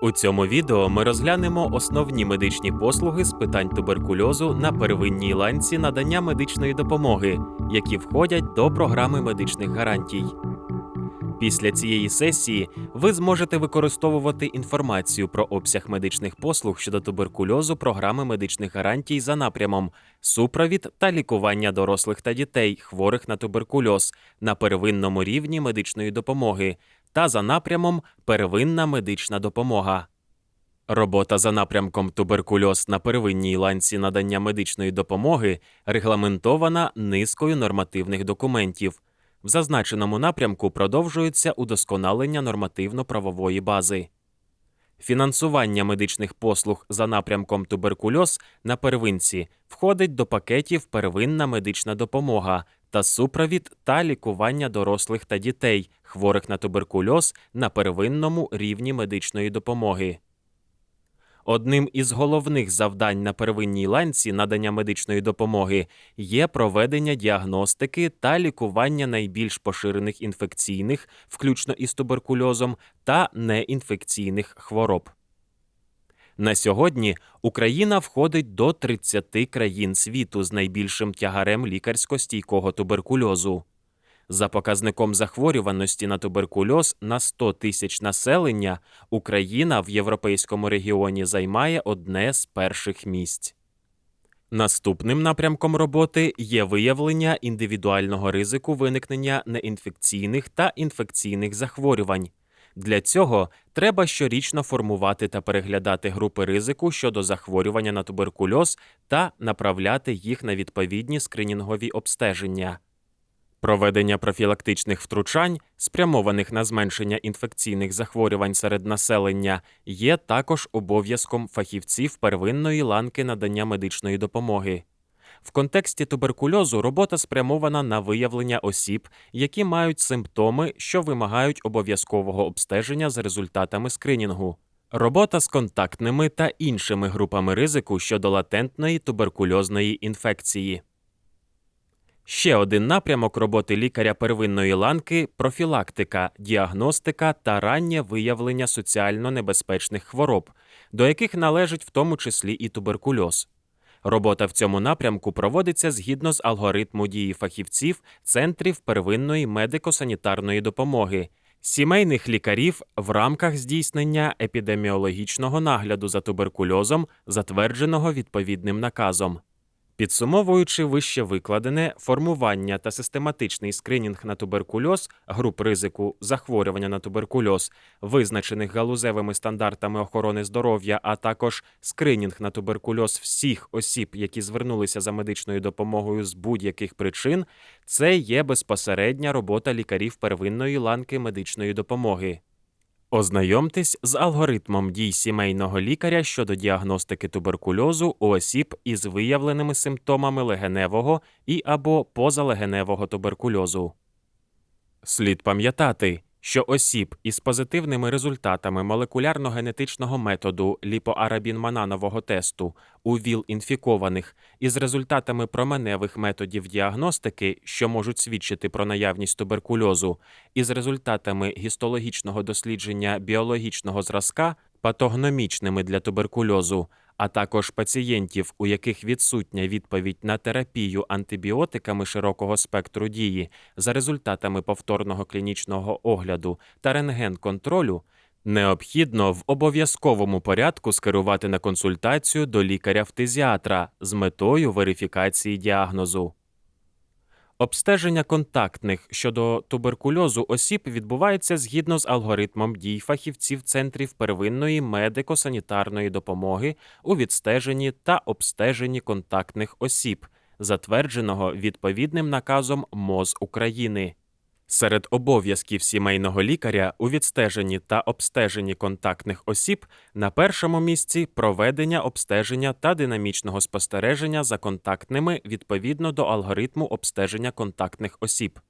У цьому відео ми розглянемо основні медичні послуги з питань туберкульозу на первинній ланці надання медичної допомоги, які входять до програми медичних гарантій. Після цієї сесії ви зможете використовувати інформацію про обсяг медичних послуг щодо туберкульозу програми медичних гарантій за напрямом супровід та лікування дорослих та дітей, хворих на туберкульоз на первинному рівні медичної допомоги та за напрямом первинна медична допомога. Робота за напрямком туберкульоз на первинній ланці надання медичної допомоги регламентована низкою нормативних документів. В зазначеному напрямку продовжується удосконалення нормативно-правової бази. Фінансування медичних послуг за напрямком туберкульоз на первинці входить до пакетів первинна медична допомога та супровід та лікування дорослих та дітей, хворих на туберкульоз на первинному рівні медичної допомоги. Одним із головних завдань на первинній ланці надання медичної допомоги є проведення діагностики та лікування найбільш поширених інфекційних, включно із туберкульозом, та неінфекційних хвороб. На сьогодні Україна входить до 30 країн світу з найбільшим тягарем лікарсько-стійкого туберкульозу. За показником захворюваності на туберкульоз на 100 тисяч населення Україна в європейському регіоні займає одне з перших місць. Наступним напрямком роботи є виявлення індивідуального ризику виникнення неінфекційних та інфекційних захворювань. Для цього треба щорічно формувати та переглядати групи ризику щодо захворювання на туберкульоз та направляти їх на відповідні скринінгові обстеження. Проведення профілактичних втручань, спрямованих на зменшення інфекційних захворювань серед населення, є також обов'язком фахівців первинної ланки надання медичної допомоги. В контексті туберкульозу робота спрямована на виявлення осіб, які мають симптоми, що вимагають обов'язкового обстеження за результатами скринінгу. Робота з контактними та іншими групами ризику щодо латентної туберкульозної інфекції. Ще один напрямок роботи лікаря первинної ланки профілактика, діагностика та раннє виявлення соціально небезпечних хвороб, до яких належить в тому числі і туберкульоз. Робота в цьому напрямку проводиться згідно з алгоритму дії фахівців центрів первинної медико-санітарної допомоги, сімейних лікарів в рамках здійснення епідеміологічного нагляду за туберкульозом, затвердженого відповідним наказом. Підсумовуючи вище викладене, формування та систематичний скринінг на туберкульоз, груп ризику захворювання на туберкульоз, визначених галузевими стандартами охорони здоров'я, а також скринінг на туберкульоз всіх осіб, які звернулися за медичною допомогою з будь-яких причин, це є безпосередня робота лікарів первинної ланки медичної допомоги. Ознайомтесь з алгоритмом дій сімейного лікаря щодо діагностики туберкульозу у осіб із виявленими симптомами легеневого і або позалегеневого туберкульозу. Слід пам'ятати, що осіб із позитивними результатами молекулярно-генетичного методу ліпоарабінмананового тесту у ВІЛ інфікованих із результатами променевих методів діагностики, що можуть свідчити про наявність туберкульозу, із результатами гістологічного дослідження біологічного зразка патогномічними для туберкульозу, а також пацієнтів, у яких відсутня відповідь на терапію антибіотиками широкого спектру дії за результатами повторного клінічного огляду та рентген-контролю, необхідно в обов'язковому порядку скерувати на консультацію до лікаря-фтизіатра з метою верифікації діагнозу. Обстеження контактних щодо туберкульозу осіб відбувається згідно з алгоритмом дій фахівців центрів первинної медико-санітарної допомоги у відстеженні та обстеженні контактних осіб, затвердженого відповідним наказом МОЗ України. Серед обов'язків сімейного лікаря у відстеженні та обстеженні контактних осіб на першому місці проведення обстеження та динамічного спостереження за контактними відповідно до алгоритму обстеження контактних осіб.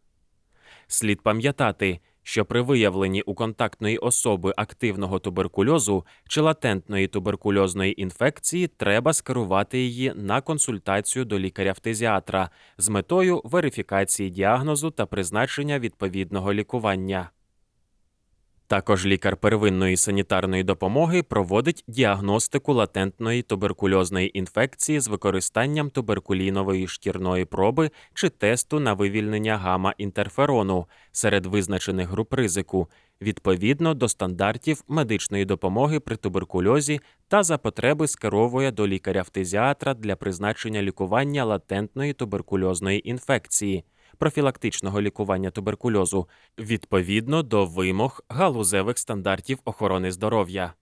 Слід пам'ятати, що при виявленні у контактної особи активного туберкульозу чи латентної туберкульозної інфекції треба скерувати її на консультацію до лікаря-фтизіатра з метою верифікації діагнозу та призначення відповідного лікування. Також лікар первинної санітарної допомоги проводить діагностику латентної туберкульозної інфекції з використанням туберкулінової шкірної проби чи тесту на вивільнення гамма-інтерферону серед визначених груп ризику відповідно до стандартів медичної допомоги при туберкульозі та за потреби скеровує до лікаря-фтизіатра для призначення лікування латентної туберкульозної інфекції, профілактичного лікування туберкульозу відповідно до вимог галузевих стандартів охорони здоров'я,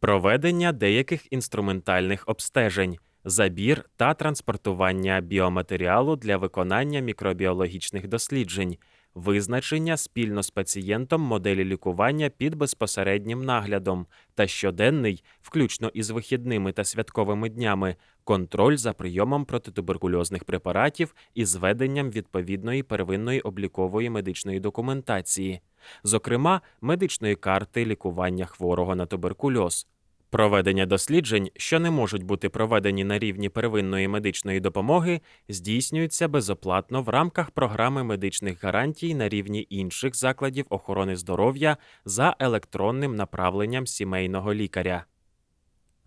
проведення деяких інструментальних обстежень. Забір та транспортування біоматеріалу для виконання мікробіологічних досліджень, визначення спільно з пацієнтом моделі лікування під безпосереднім наглядом та щоденний, включно із вихідними та святковими днями, контроль за прийомом протитуберкульозних препаратів і зведенням відповідної первинної облікової медичної документації, зокрема медичної карти лікування хворого на туберкульоз. Проведення досліджень, що не можуть бути проведені на рівні первинної медичної допомоги, здійснюються безоплатно в рамках програми медичних гарантій на рівні інших закладів охорони здоров'я за електронним направленням сімейного лікаря.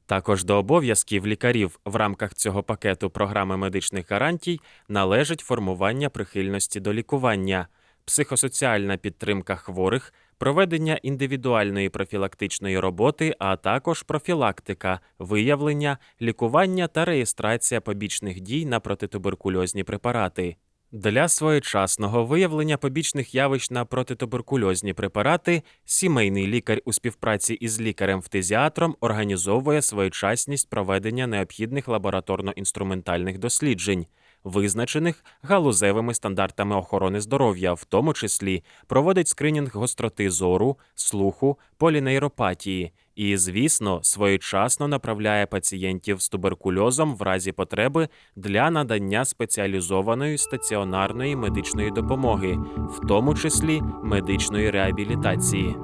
Також до обов'язків лікарів в рамках цього пакету програми медичних гарантій належить формування прихильності до лікування, психосоціальна підтримка хворих, проведення індивідуальної профілактичної роботи, а також профілактика, виявлення, лікування та реєстрація побічних дій на протитуберкульозні препарати. Для своєчасного виявлення побічних явищ на протитуберкульозні препарати сімейний лікар у співпраці із лікарем-фтизіатром організовує своєчасність проведення необхідних лабораторно-інструментальних досліджень, визначених галузевими стандартами охорони здоров'я, в тому числі проводить скринінг гостроти зору, слуху, полінейропатії і, звісно, своєчасно направляє пацієнтів з туберкульозом в разі потреби для надання спеціалізованої стаціонарної медичної допомоги, в тому числі медичної реабілітації.